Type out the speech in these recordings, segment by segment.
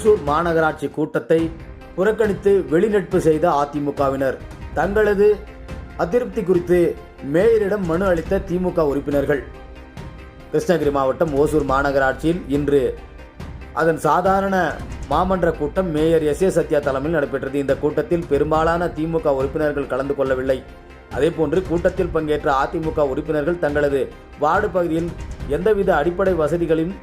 ஓசூர் மாநகராட்சி கூட்டத்தை புறக்கணித்து வெளிநட்பு செய்த அதிமுகவினர். தங்களது அதிருப்தி குறித்து மேயரிடம் மனு அளித்த திமுக உறுப்பினர்கள். கிருஷ்ணகிரி மாவட்டம் ஓசூர் மாநகராட்சியில் இன்று அதன் சாதாரண மாமன்ற கூட்டம் மேயர் எஸ் ஏ சத்யா தலைமையில் நடைபெற்றது. இந்த கூட்டத்தில் பெரும்பாலான திமுக உறுப்பினர்கள் கலந்து கொள்ளவில்லை. அதேபோன்று கூட்டத்தில் பங்கேற்ற அதிமுக உறுப்பினர்கள் தங்களது வார்டு பகுதியில் எந்தவித அடிப்படை வசதிகளையும்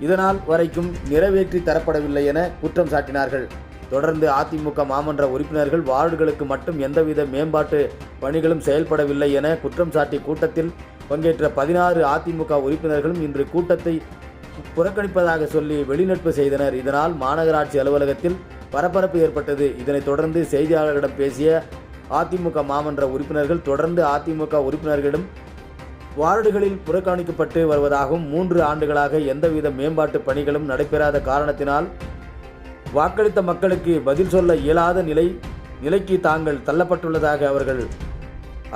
இதனால் வரைக்கும் நிறைவேற்றி தரப்படவில்லை என குற்றம் சாட்டினார்கள். தொடர்ந்து அதிமுக மாமன்ற உறுப்பினர்கள் வார்டுகளுக்கு மட்டும் எந்தவித மேம்பாட்டு பணிகளும் செயல்படவில்லை என குற்றம் சாட்டி கூட்டத்தில் பங்கேற்ற பதினாறு அதிமுக உறுப்பினர்களும் இன்று கூட்டத்தை புறக்கணிப்பதாக சொல்லி வெளிநடப்பு செய்தனர். இதனால் மாநகராட்சி அலுவலகத்தில் பரபரப்பு ஏற்பட்டது. இதனைத் தொடர்ந்து செய்தியாளர்களிடம் பேசிய அதிமுக மாமன்ற உறுப்பினர்கள் தொடர்ந்து அதிமுக உறுப்பினர்களிடம் வார்டுகளில் புறக்கணிக்கப்பட்டு வருவதாகவும் மூன்று ஆண்டுகளாக எந்தவித மேம்பாட்டு பணிகளும் நடைபெறாத காரணத்தினால் வாக்களித்த மக்களுக்கு பதில் சொல்ல இயலாத நிலை நிலைக்கு தாங்கள் தள்ளப்பட்டுள்ளதாக அவர்கள்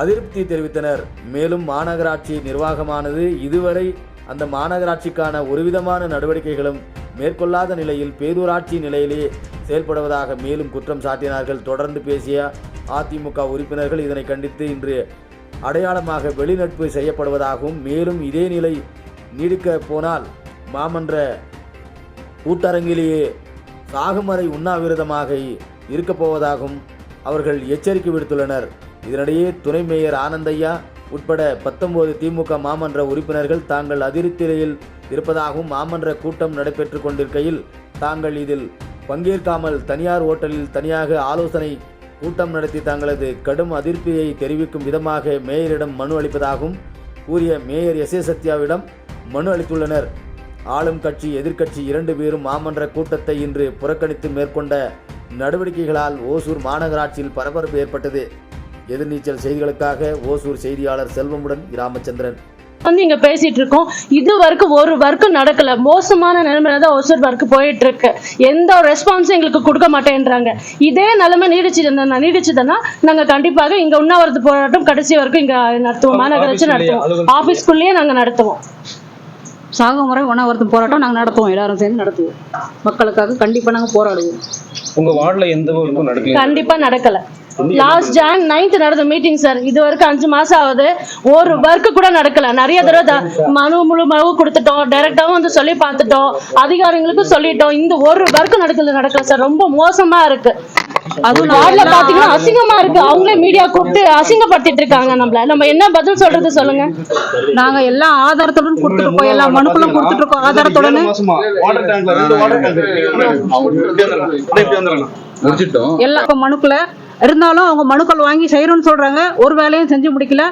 அதிருப்தி தெரிவித்தனர். மேலும் மாநகராட்சி நிர்வாகமானது இதுவரை அந்த மாநகராட்சிக்கான ஒருவிதமான நடவடிக்கைகளும் மேற்கொள்ளாத நிலையில் பேரூராட்சி நிலையிலே செயல்படுவதாக மேலும் குற்றம் சாட்டினார்கள். தொடர்ந்து பேசிய அதிமுக உறுப்பினர்கள் இதனை கண்டித்து இன்று அடையாளமாக வெளிநட்பு செய்யப்படுவதாகவும் மேலும் இதே நிலை நீடிக்க போனால் மாமன்ற கூட்டரங்கிலேயே சாகுமறை உண்ணாவிரதமாக இருக்கப் போவதாகவும் அவர்கள் எச்சரிக்கை விடுத்துள்ளனர். இதனிடையே துணை மேயர் ஆனந்தையா உட்பட பத்தொன்பது திமுக மாமன்ற உறுப்பினர்கள் தாங்கள் அதிருப்தியில் இருப்பதாகவும் மாமன்ற கூட்டம் நடைபெற்று கொண்டிருக்கையில் தாங்கள் இதில் பங்கேற்காமல் தனியார் ஓட்டலில் தனியாக ஆலோசனை கூட்டம் நடத்தி தங்களது கடும் அதிருப்தியை தெரிவிக்கும் விதமாக மேயரிடம் மனு அளிப்பதாகவும் கூறிய மேயர் எஸ் ஏ சத்யாவிடம் மனு அளித்துள்ளனர். ஆளும் கட்சி எதிர்க்கட்சி இரண்டு பேரும் மாமன்ற கூட்டத்தை இன்று புறக்கணித்து மேற்கொண்ட நடவடிக்கைகளால் ஓசூர் மாநகராட்சியில் பரபரப்பு ஏற்பட்டது. எதிர்நீச்சல் செய்திகளுக்காக ஓசூர் செய்தியாளர் செல்வமுடன் ராமச்சந்திரன் வந்து இங்க பேசிட்டு இருக்கோம். இது வரைக்கும் ஒரு ஒர்க்கும் நடக்கல. மோசமான நிலைமையில தான் ஒசூர் ஒர்க் போயிட்டு இருக்கு. எந்த ஒரு ரெஸ்பான்ஸும் எங்களுக்கு கொடுக்க மாட்டேன்றாங்க. இதே நிலைமை நீடிச்சுதுன்னா நீடிச்சுதுன்னா நாங்க கண்டிப்பாக இங்க உண்ணாவிரது போராட்டம் கடைசி வரைக்கும் இங்க நடத்துவோம். மாநகராட்சி நடத்துவோம். ஆபீஸ்க்குள்ளேயே நாங்க நடத்துவோம். சாகுமுறை உணவர்த்தம் போராட்டம் நாங்கள் நடத்துவோம். எல்லாரும் சேர்ந்து நடத்துவோம். மக்களுக்காக கண்டிப்பாக நாங்கள் போராடுவோம். உங்க வார்டுல எந்த ஒர்க்கும் நடக்கல கண்டிப்பா நடக்கல. லாஸ்ட் ஜான் நைன்த் நடந்த மீட்டிங் சார் இது வரைக்கும் அஞ்சு மாசம் ஆகுது. ஒரு ஒர்க் கூட நடக்கல. நிறைய தடவை மனு முழு மனு கொடுத்துட்டோம். டைரக்டாவும் வந்து சொல்லி பார்த்துட்டோம். அதிகாரிகளுக்கும் சொல்லிட்டோம். இந்த ஒரு ஒர்க் நடக்கல நடக்கல சார் ரொம்ப மோசமா இருக்கு. அதுவும் வார்டுல பாத்தீங்கன்னா அசிங்கமா இருக்கு. அவங்களே மீடியா கூப்பிட்டு அசிங்கப்படுத்திட்டு இருக்காங்க நம்மள. நம்ம என்ன பதில் சொல்றது சொல்லுங்க. நாங்கள் எல்லா ஆதாரத்துடன் கொடுத்துருக்கோம் எல்லா மனுக்களும் கொடுத்துருக்கோம் ஆதாரத்துடன். ஏழு மாசமா? வாட்டர் டேங்க்ல ரெண்டு வாட்டர் டேங்க் முடிச்சிட்டோம் எல்லா மனுக்களை இருந்தாலும் அவங்க மனுக்கள் வாங்கி செய்யறோம்னு சொல்றாங்க. ஒரு வேலையும் செஞ்சு முடிக்கல.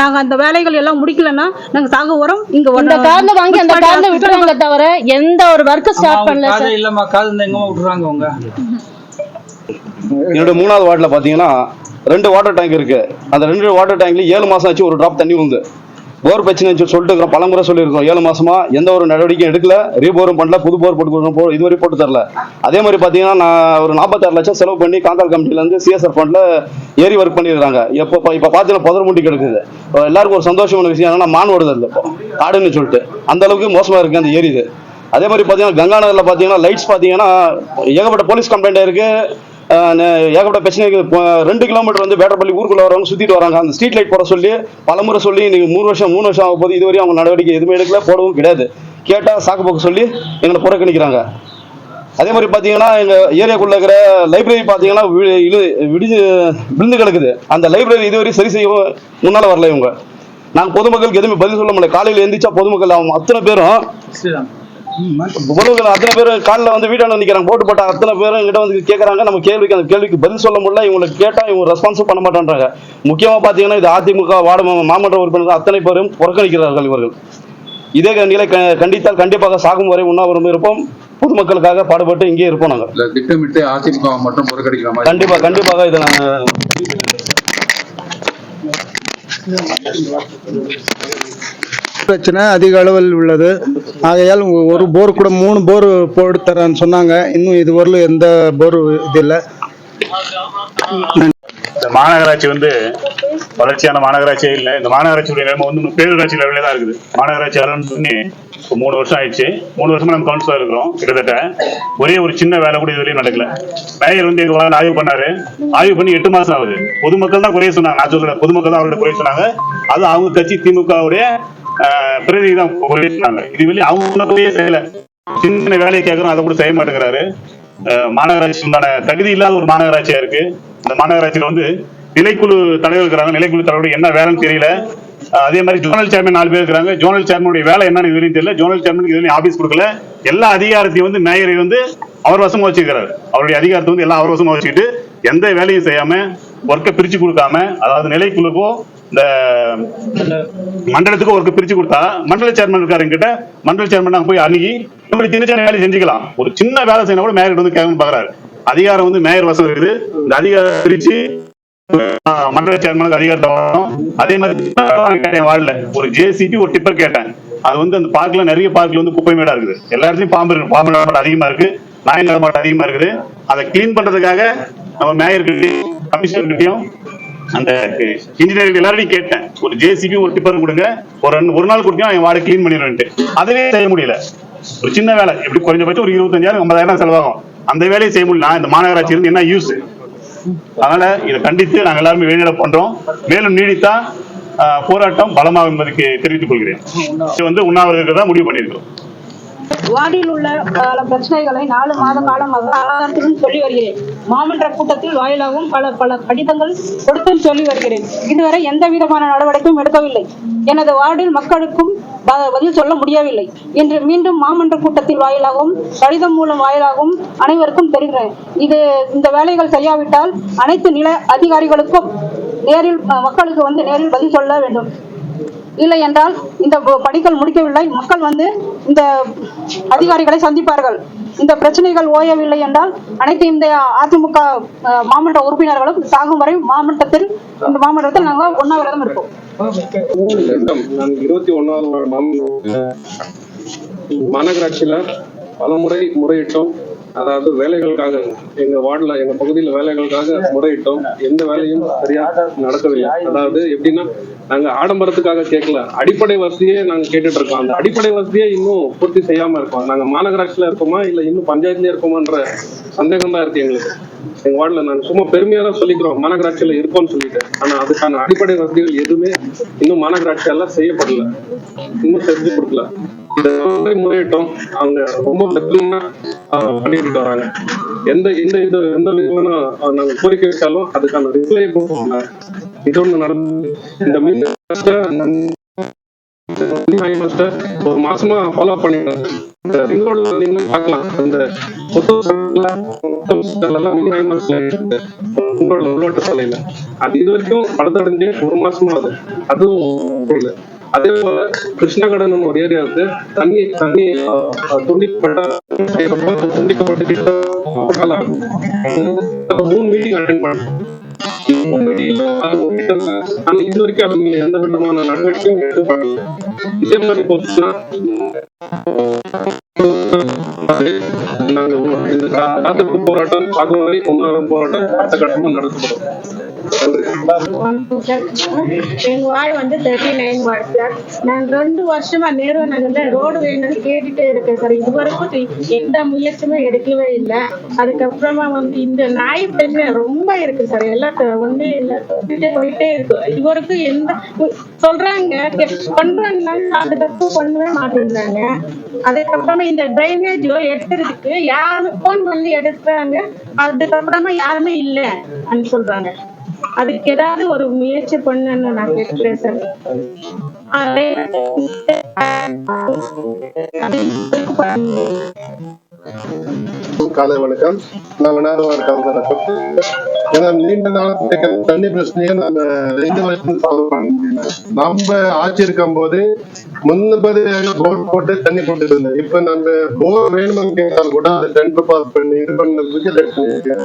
நாங்க அந்த வேலைகள் எல்லாம் முடிக்கலன்னா நாங்க சாக வரோம் இங்க இந்த கார்ல வாங்கி அந்த கார்ல விட்டுறாங்க தவிர எந்த ஒரு ஒர்க் ஸ்டார்ட் பண்ணல சார். காது இல்லம்மா காது இந்த எங்கம்மா விட்டுறாங்க அவங்க? என்னோட மூணாவது வார்டுல பாத்தீங்கன்னா ரெண்டு வாட்டர் டேங்க் இருக்கு. அந்த ரெண்டு வாட்டர் டேங்க்ல ஏழு மாசம் ஆச்சு ஒரு டிராப் தண்ணி வந்து போர் பிரச்சனை சொல்லி சொல்லிட்டு இருக்கிறோம். பலமுறை சொல்லியிருக்கோம். ஏழு மாசமா எந்த ஒரு நடவடிக்கையும் எடுக்கல. ரீபோரும் பண்ணல. புது போர் போட்டு கொடுக்கணும் போ இதுவரை போட்டு தரல. அதே மாதிரி பாத்தீங்கன்னா நான் ஒரு நாற்பத்தாறு லட்சம் செலவு பண்ணி காந்தால் கமிட்டில இருந்து சிஎஸ்ஆர் ஃபண்ட்ல ஏரி ஒர்க் பண்ணியிருக்காங்க எப்போ இப்ப- பார்த்தீங்கன்னா பாத்தீங்கன்னா புதர் முட்டி கிடக்குது. எல்லாருக்கும் ஒரு சந்தோஷமான விஷயம் என்னன்னா மான் ஓடுதல் இல்லை இப்போ. காடுன்னு சொல்லிட்டு. அந்த அளவுக்கு மோசமா இருக்கு அந்த ஏரி இது. அதே மாதிரி பாத்தீங்கன்னா கங்கா நகர்ல பாத்தீங்கன்னா லைட்ஸ் பாத்தீங்கன்னா ஏகப்பட்ட போலீஸ் கம்ப்ளைண்ட் இருக்கு ஏகப்பட்ட பிரச்சனை இருக்குது. ரெண்டு கிலோமீட்டர் வந்து பேட்டப்பள்ளி ஊருக்குள்ள வரவங்க சுத்திட்டு வராங்க. அந்த ஸ்ட்ரீட் லைட் போட சொல்லி பலமுறை சொல்லி இன்னைக்கு மூணு வருஷம் மூணு வருஷம் ஆகும் போது இதுவரையும் அவங்க நடவடிக்கை எதுவுமே எடுக்கல போடவும் கிடையாது. கேட்டால் சாக்கு போக்கு சொல்லி எங்களை புறக்கணிக்கிறாங்க அதே மாதிரி பார்த்தீங்கன்னா எங்கள் ஏரியாக்குள்ள இருக்கிற லைப்ரரி பார்த்தீங்கன்னா இழு- விடிஞ்சு விழுந்து கிடக்குது. அந்த லைப்ரரி இதுவரையும் சரி செய்யவும் முன்னால் வரல இவங்க. நாங்கள் பொதுமக்களுக்கு எதுவுமே பதில் சொல்ல முடியல. காலையில் எழுந்திரிச்சா பொதுமக்கள் அவங்க அத்தனை பேரும் பொதுமக்கள் அத்தனை பேர் காலில் வந்து வீட்டாண்ட நிற்கிறாங்க போட்டு போட்ட அத்தனை பேரும் எங்கிட்ட வந்து கேட்குறாங்க நம்ம கேள்விக்கு அந்த கேள்விக்கு பதில் சொல்ல முடியல. இவங்களுக்கு கேட்டால் இவங்க ரெஸ்பான்ஸும் பண்ண மாட்டேன்றாங்க. முக்கியமாக பார்த்தீங்கன்னா இது அதிமுக வார்டு மாமன்ற உறுப்பினர்கள் அத்தனை பேரும் புறக்கணிக்கிறார்கள் இவர்கள். இதே நிலை க- கண்டித்தால் கண்டிப்பாக சாகும் வரை உண்ணாவிரதம் இருப்போம். பொதுமக்களுக்காக பாடுபட்டு இங்கே இருப்போம் நாங்கள். திட்டமிட்டு அதிமுக மட்டும் புறக்கணிக்கிற மாதிரி. கண்டிப்பாக கண்டிப்பாக இதை நாங்கள் பிரச்சனை அதிக அளவில் உள்ளது. ஆகையால் ஒரு போர் கூட மூணு போர் போட்டு தரேன்னு சொன்னாங்க. இன்னும் இதுவரையிலும் எந்த போர் இது இல்லை. இந்த மாநகராட்சி வந்து வளர்ச்சியான மாநகராட்சியே இல்லை. இந்த மாநகராட்சியுடைய நிலைமை வந்து பேரூராட்சி லெவலில் தான் இருக்குது. மாநகராட்சி அரசு சொல்லி இப்போ மூணு வருஷம் ஆயிடுச்சு. மூணு வருஷமா நம்ம கவுன்சிலர் இருக்கிறோம். கிட்டத்தட்ட ஒரே ஒரு சின்ன வேலை கூட இதுவரையும் நடக்கல. மேயர் வந்து இது ஆய்வு பண்ணாரு. ஆய்வு பண்ணி எட்டு மாசம் ஆகுது. பொதுமக்கள் தான் குறைய சொன்னாங்க. நான் சொல்றேன் பொதுமக்கள் தான் அவர்கிட்ட குறைய சொன்னாங்க. அது அவங்க கட்சி திமுகவுடைய பிரதிநிதி தான் இது வெளியே அவங்க ஒண்ணும் செய்யல சின்ன வேலையை கேட்கறோம் அதை கூட செய்ய மாட்டேங்கிறாரு. மாநகராட்சி உண்டான தகுதி இல்லாத ஒரு மாநகராட்சியா இருக்கு. இந்த மாநகராட்சியில வந்து நிலைக்குழு தலைவர் இருக்கிறாங்க. நிலைக்குழு தலைவர் என்ன வேலைன்னு தெரியல. அதே மாதிரி ஜோனல் சேர்மன் நாலு பேர் இருக்கிறாங்க. ஜோனல் சேர்மனுடைய வேலை என்னன்னு இதுவரையும் தெரியல. ஜோனல் சேர்மனுக்கு இதுவரையும் ஆபீஸ் கொடுக்கல. எல்லா அதிகாரத்தையும் வந்து மேயரை வந்து அவர் வசமா வச்சிருக்கிறாரு. அவருடைய அதிகாரத்தை வந்து எல்லாம் அவர் வசமா வச்சுக்கிட்டு எந்த வேலையும் செய்யாம ஒர்க்கை பிரிச்சு கொடுக்காம அதாவது நிலைக்குழுக்கோ இந்த மண்டலத்துக்கு ஒர்க்கு பிரிச்சு கொடுத்தா மண்டல சேர்மன் இருக்காரு கிட்ட மண்டல சேர்மன் நாங்க போய் அணுகி இப்படி சின்ன சின்ன வேலையை செஞ்சுக்கலாம். ஒரு சின்ன வேலை செய்யணும் கூட மேயர் வந்து கேட்கணும் பாக்குறாரு அதிகாரம் வந்து மேயர் வசம் இருக்குது. இந்த அதிகாரம் பிரிச்சு மண்டல சேர்மனுக்கு அதிகாரத்தை வரணும் அதே மாதிரி வாழல கேட்டேன் வார்டுல ஒரு ஜேசிபி ஒரு டிப்பர் கேட்டேன். அது வந்து அந்த பார்க்ல நிறைய பார்க்ல வந்து குப்பை மேடா இருக்குது. எல்லா இடத்துலயும் பாம்பு இருக்கு. பாம்பு நடமாட்டம் அதிகமா இருக்கு. நாய் நடமாட்டம் அதிகமா இருக்குது. அதை கிளீன் பண்றதுக்காக நம்ம மேயர்கிட்டையும் கமிஷனர்கிட்டையும் அந்த இன்ஜினியரிங் எல்லாரையும் கேட்டேன். ஒரு ஜேசிபி ஒரு டிப்பர் கொடுங்க. ஒரு ஒரு நாள் கொடுத்தா என் வாடகை கிளீன் பண்ணிடுவேன்ட்டு. அதுவே செய்ய முடியல. ஒரு சின்ன வேலை. எப்படி குறைஞ்சபட்சம் ஒரு இருபத்தஞ்சாயிரம் ஐம்பதாயிரம் செலவாகும். அந்த வேலையை செய்ய முடியல. நான் இந்த மாநகராட்சி இருந்து என்ன யூஸ் அதனால இதை கண்டித்து நாங்கள் எல்லாருமே வெளியிட பண்றோம். மேலும் நீடித்தா போராட்டம் பலமாகும் என்பதற்கு தெரிவித்துக் கொள்கிறேன். இது வந்து உண்ணாவிரதத்தை தான் முடிவு பண்ணியிருக்கிறோம். வார்டில் உள்ள பல பிரச்சனைகளை நாலு மாத காலமாக ஆதாரத்துடன் சொல்லி வருகிறேன். மாமன்ற கூட்டத்தில் வாயிலாகவும் பல பல கடிதங்கள் கொடுத்தும் சொல்லி வருகிறேன். இதுவரை எந்த விதமான நடவடிக்கையும் எடுக்கவில்லை. எனது வார்டில் மக்களுக்கும் பதில் சொல்ல முடியவில்லை. இன்று மீண்டும் மாமன்ற கூட்டத்தில் வாயிலாகவும் கடிதம் மூலம் வாயிலாகவும் அனைவருக்கும் தெரிகிறேன். இது இந்த வேலைகள் செய்யாவிட்டால் அனைத்து நில அதிகாரிகளுக்கும் நேரில் மக்களுக்கு வந்து நேரில் பதில் சொல்ல வேண்டும். இல்லை என்றால் இந்த பணிகள் முடிக்கவில்லை. மக்கள் வந்து இந்த அதிகாரிகளை சந்திப்பார்கள். இந்த பிரச்சனைகள் ஓயவில்லை என்றால் அனைத்து இந்த அதிமுக மாமன்ற உறுப்பினர்களும் சாகும் வரை மாமன்றத்தில் இந்த மாமன்றத்தில் நாங்கள் உண்ணாவிரதம் இருப்போம். இருபத்தி ஒன்னாவது மாநகராட்சியில பல முறை முறையிட்டோம். அதாவது வேலைகளுக்காக எங்க வார்டில் எங்க பகுதியில் வேலைகளுக்காக முறையிட்டோம். எந்த வேலையும் சரியா நடக்கவில்லை. அதாவது எப்படின்னா நாங்க ஆடம்பரத்துக்காக கேட்கல அடிப்படை வசதியே நாங்க கேட்டுட்டு இருக்கோம். அந்த அடிப்படை வசதியே இன்னும் பூர்த்தி செய்யாம இருக்கோம். நாங்க மாநகராட்சியில இருக்கோமா இல்ல இன்னும் பஞ்சாயத்துலயே இருக்கோமான்ற சந்தேகம் தான் இருக்கு எங்களுக்கு. எங்க வார்டுல நாங்க சும்மா பெருமையா தான் சொல்லிக்கிறோம். மாநகராட்சியில இருக்கோம்னு சொல்லிட்டு. ஆனா அதுக்கான அடிப்படை வசதிகள் எதுவுமே இன்னும் மாநகராட்சியால செய்யப்படல. இன்னும் செஞ்சு கொடுக்கல. முறையிட்டோம் அவங்க ரொம்ப பண்ணிட்டு வராங்க. எந்த எந்த இது எந்த விதமான நாங்க கோரிக்கை வச்சாலும் அதுக்கான ரிப்ளை கொடுப்பாங்க இது ஒண்ணு நடந்து இந்த ஒரு மாசமா ஃபாலோ பண்ணிடுறேன் இந்த ரிங் நீங்க பார்க்கலாம். அந்த புது உள்ளோட்ட சாலையில அது இது வரைக்கும் படத்தடைஞ்சு ஒரு மாசமா அது அதுவும் அதே போல கிருஷ்ணகடன் ஒரு ஏரியா இருக்கு. தண்ணி தண்ணி துண்டிக்கப்பட்ட துண்டிக்கப்பட்டு மூணு மீட்டிங் அட்டன் பண்ணேன் அது ஆனா இது வரைக்கும் அவங்க எந்த விதமான நடவடிக்கையும் எடுத்து இதே மாதிரி போச்சுன்னா நாங்க போராட்டம் போராட்டம் அடுத்த கட்டமா நடத்தப்படும். எங்க வார்டு வந்து தேர்ட்டி நைன் வார்டு சார் நான் ரெண்டு வருஷமா நேரு நகர்ல ரோடு வேணும்னு கேட்டுட்டே இருக்கேன் சார் இது வரைக்கும் எந்த முயற்சியுமே எடுக்கவே இல்லை. அதுக்கப்புறமா வந்து இந்த நாய் பிரச்சனை ரொம்ப இருக்கு சார் எல்லாம் த- ஒண்ணே இல்லை. போயிட்டே இருக்கு. இது எந்த சொல்றாங்க பண்றாங்கன்னா அது தப்பு பண்ணவே மாட்டேங்கிறாங்க. அதுக்கப்புறமா இந்த டிரைனேஜ் எடுக்கிறதுக்கு யாரும் போன் பண்ணி எடுக்கிறாங்க? அதுக்கப்புறமா யாருமே இல்லை அப்படின்னு சொல்றாங்க. அதுக்கு ஏதாவது ஒரு முயற்சி பண்ணுன்னு நான் கேட்கிறேன் சார். அதே காலை வணக்கம். நாங்க நேரம் ஏன்னா நீண்ட நாள் தண்ணி பிரச்சனையை நம்ம ரெண்டு வருஷம் சால்வ் பண்ண நம்ம ஆட்சி இருக்கும் போது முன்னூறு போர் போட்டு தண்ணி போட்டு இருந்தோம் இப்ப நம்ம போர் வேணும்னு கேட்டால் கூட அதை டெண்டர் பாஸ் பண்ணி இது பண்ணதுக்கு லேட் பண்ணிருக்கேன்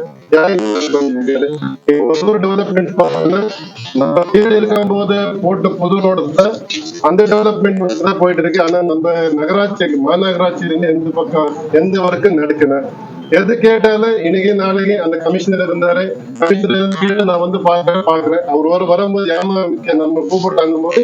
டெவலப்மெண்ட் பார்த்தோம்னா நம்ம கீழே இருக்கும் போது போட்டு புது ரோடு தான் அந்த டெவலப்மெண்ட் தான் போயிட்டு இருக்கு. ஆனா நம்ம நகராட்சி மாநகராட்சியில எந்த பக்கம் எந்த வரைக்கும் நடக்கல எது கேட்டாலும் இன்னைக்கு நாளைக்கு அந்த கமிஷனர் இருந்தாரு. கமிஷனர் கீழே நான் வந்து பாக்குறேன் பாக்குறேன் அவர் வரும்போது ஏமா நம்ம கூப்பிட்டாங்க போது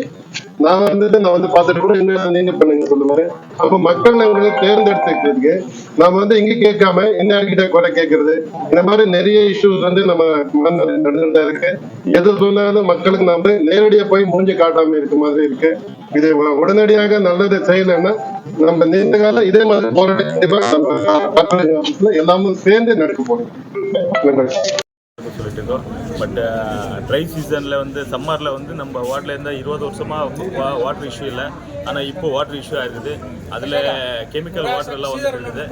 நான் வந்துட்டு நான் வந்து பார்த்துட்டு கூட என்ன நீங்க பண்ணுங்க சொல்லுவாரு. அப்ப மக்கள் அவர்களை தேர்ந்தெடுத்துக்கிறதுக்கு நாம வந்து இங்க கேட்காம என்ன கிட்ட கூட கேட்கறது இந்த மாதிரி நிறைய இஷ்யூஸ் வந்து நம்ம மண்ணில் நடந்துட்டு இருக்கு. எது சொன்னாலும் மக்களுக்கு நாம நேரடியா போய் மூஞ்சி காட்டாம இருக்க மாதிரி இருக்கு. இது உடனடியாக நல்லது செய்யலைன்னா நம்ம நீண்ட காலம் இதே மாதிரி போராட்டம் நம்ம மக்கள் எல்லாமும் சேர்ந்து நடக்க போறோம் நன்றி. இருக்கோம் பட் ட்ரை சீசனில் வந்து சம்மரில் வந்து நம்ம வார்டில் இருந்தால் இருபது வருஷமாக வாட்டர் இஷ்யூ இல்லை. ஆனால் இப்போ வாட்டர் இஷ்யூ ஆகிருக்குது அதில் கெமிக்கல் வாட்டர் எல்லாம் வந்துருக்குது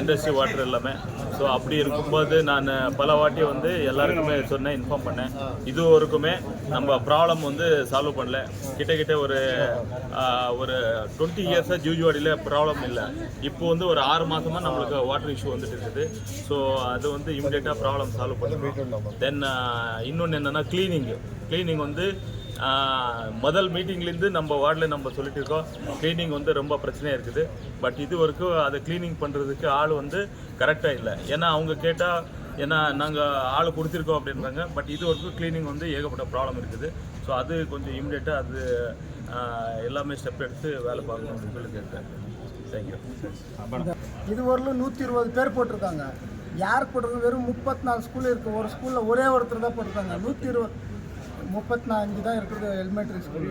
இண்டஸ்ட்ரி வாட்டர் எல்லாமே. ஸோ அப்படி இருக்கும்போது நான் பல வாட்டி வந்து எல்லாருக்குமே சொன்னேன் இன்ஃபார்ம் பண்ணேன். இது வரைக்குமே நம்ம ப்ராப்ளம் வந்து சால்வ் பண்ணல. கிட்ட கிட்ட ஒரு ஒரு டுவெண்ட்டி இயர்ஸாக ஜூஜுவாடியில் ப்ராப்ளம் இல்லை. இப்போ வந்து ஒரு ஆறு மாதமாக நம்மளுக்கு வாட்டர் இஷ்யூ வந்துட்டு இருக்குது. ஸோ அது வந்து இமிடியேட்டாக ப்ராப்ளம் சால்வ் பண்ணிடுவோம் தென் Uh, இன்னொன்று என்னென்னா க்ளீனிங்கு க்ளீனிங் வந்து uh, முதல் மீட்டிங்லேருந்து நம்ம வார்டில் நம்ம சொல்லிட்டு இருக்கோம் க்ளீனிங் வந்து ரொம்ப பிரச்சனையாக இருக்குது. பட் இது வரைக்கும் அதை க்ளீனிங் பண்ணுறதுக்கு ஆள் வந்து கரெக்டாக இல்லை. ஏன்னா அவங்க கேட்டால் ஏன்னா நாங்கள் ஆள் கொடுத்துருக்கோம் அப்படின்றாங்க. பட் இது வரைக்கும் க்ளீனிங் வந்து ஏகப்பட்ட ப்ராப்ளம் இருக்குது. ஸோ அது கொஞ்சம் இமிடியேட்டாக அது uh, எல்லாமே ஸ்டெப் எடுத்து வேலை பார்க்கணும் அப்படின்னு சொல்லி கேட்டேன். தேங்க்யூ இது வரலும் நூற்றி இருபது பேர் போட்டிருக்காங்க. யார் போட்டிருக்காங்க வெறும் முப்பத்தி நாலு ஸ்கூல் இருக்குது ஒரு ஸ்கூலில் ஒரே ஒருத்தர் தான் போட்டிருக்காங்க. நூற்றி இருபது முப்பத்தி நாலஞ்சு தான் இருக்குது எலிமெண்ட்ரி ஸ்கூல்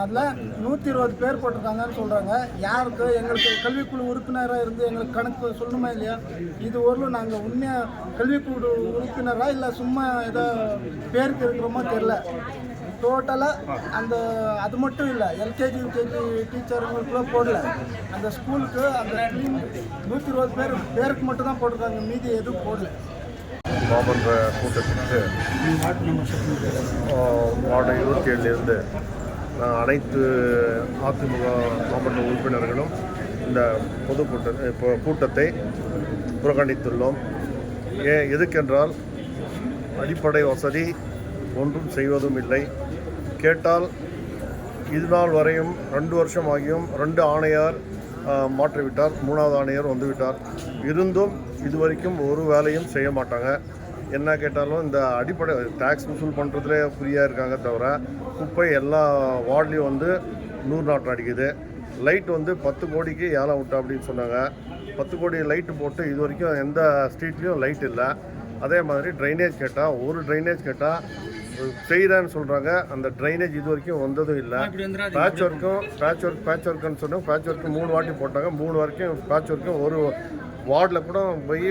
அதில் நூற்றி இருபது பேர் போட்டிருக்காங்கன்னு சொல்கிறாங்க யாருக்கு? எங்களுக்கு கல்விக்குழு உறுப்பினராக இருந்து எங்களுக்கு கணக்கு சொல்லணுமா இல்லையா? இது வரலும் நாங்கள் உண்மையாக கல்விக்குழு உறுப்பினராக இல்லை சும்மா ஏதோ பேருக்கு இருக்கிறோமோ தெரில டோட்டலாக அந்த அது மட்டும் இல்லை எல்கேஜி யூகேஜி டீச்சருங்களுக்கு போடல. அந்த ஸ்கூலுக்கு அந்த clean நூற்றி இருபது பேர் பேருக்கு மட்டும் தான் போட்டிருக்காங்க. மீதி எதுவும் போடல. மாமன்ற கூட்டத்திற்கு வார்டு இருபத்தி ஏழுலேருந்து அனைத்து அதிமுக மாவட்ட உறுப்பினர்களும் இந்த பொதுக்கூட்ட கூட்டத்தை புறக்கணித்துள்ளோம். ஏன் எதுக்கென்றால் அடிப்படை வசதி ஒன்றும் செய்வதும் இல்லை. கேட்டால் இது நாள் வரையும் ரெண்டு வருஷம் ஆகியும் ரெண்டு ஆணையார் மாற்றிவிட்டார். மூணாவது ஆணையர் வந்துவிட்டார். இருந்தும் இதுவரைக்கும் ஒரு வேலையும் செய்ய மாட்டாங்க. என்ன கேட்டாலும் இந்த அடிப்படை டேக்ஸ் வசூல் பண்ணுறதுலே ஃப்ரீயாக இருக்காங்க தவிர குப்பை எல்லா வார்ட்லேயும் வந்து நூறு நாட்டம் அடிக்குது. லைட் வந்து பத்து கோடிக்கு ஏழை விட்டா அப்படின்னு சொன்னாங்க. பத்து கோடி லைட்டு போட்டு இது வரைக்கும் எந்த ஸ்ட்ரீட்லேயும் லைட் இல்லை. அதே மாதிரி ட்ரைனேஜ் கேட்டால் ஒரு ட்ரைனேஜ் கேட்டால் செய்கிறேன்னு சொல்கிறாங்க அந்த ட்ரைனேஜ் இது வரைக்கும் வந்ததும் இல்லை. பேட்ச் ஒர்க்கும் பேட்ச் ஒர்க் பேட்ச் ஒர்க்குன்னு சொன்னோம். பேட்ச் ஒர்க்கு மூணு வாட்டி போட்டாங்க. மூணு வரைக்கும் பேட்ச் ஒர்க்கும் ஒரு வார்டில் கூட போய்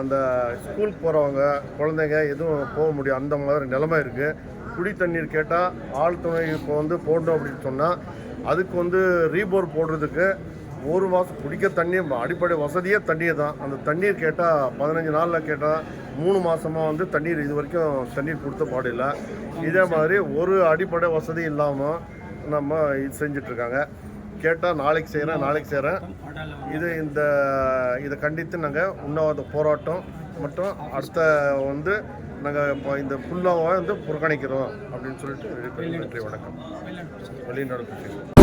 அந்த ஸ்கூலுக்கு போகிறவங்க குழந்தைங்க எதுவும் போக முடியும். அந்த மாதிரி நிலமை இருக்குது குடி தண்ணீர் கேட்டால் ஆள் துணை இப்போ வந்து போடணும் அப்படின்னு சொன்னால் அதுக்கு வந்து ரீபோர் போடுறதுக்கு ஒரு மாதம் குடிக்க தண்ணி அடிப்படை வசதியே தண்ணீர் தான். அந்த தண்ணீர் கேட்டால் பதினஞ்சு நாளில் கேட்டால் மூணு மாதமாக வந்து தண்ணீர் இது வரைக்கும் தண்ணீர் கொடுத்த பாடில்லை இதே மாதிரி ஒரு அடிப்படை வசதி இல்லாமல் நம்ம இது செஞ்சிட்ருக்காங்க. கேட்டால் நாளைக்கு செய்கிறேன் நாளைக்கு செய்கிறேன் இது இந்த இதை கண்டித்து நாங்கள் உண்ணாவிரத போராட்டம் மற்றும் அடுத்த வந்து நாங்கள் இப்போ இந்த ஃபுல்லாக வந்து புறக்கணிக்கிறோம் அப்படின்னு சொல்லிட்டு நன்றி வணக்கம். வெளிநாடு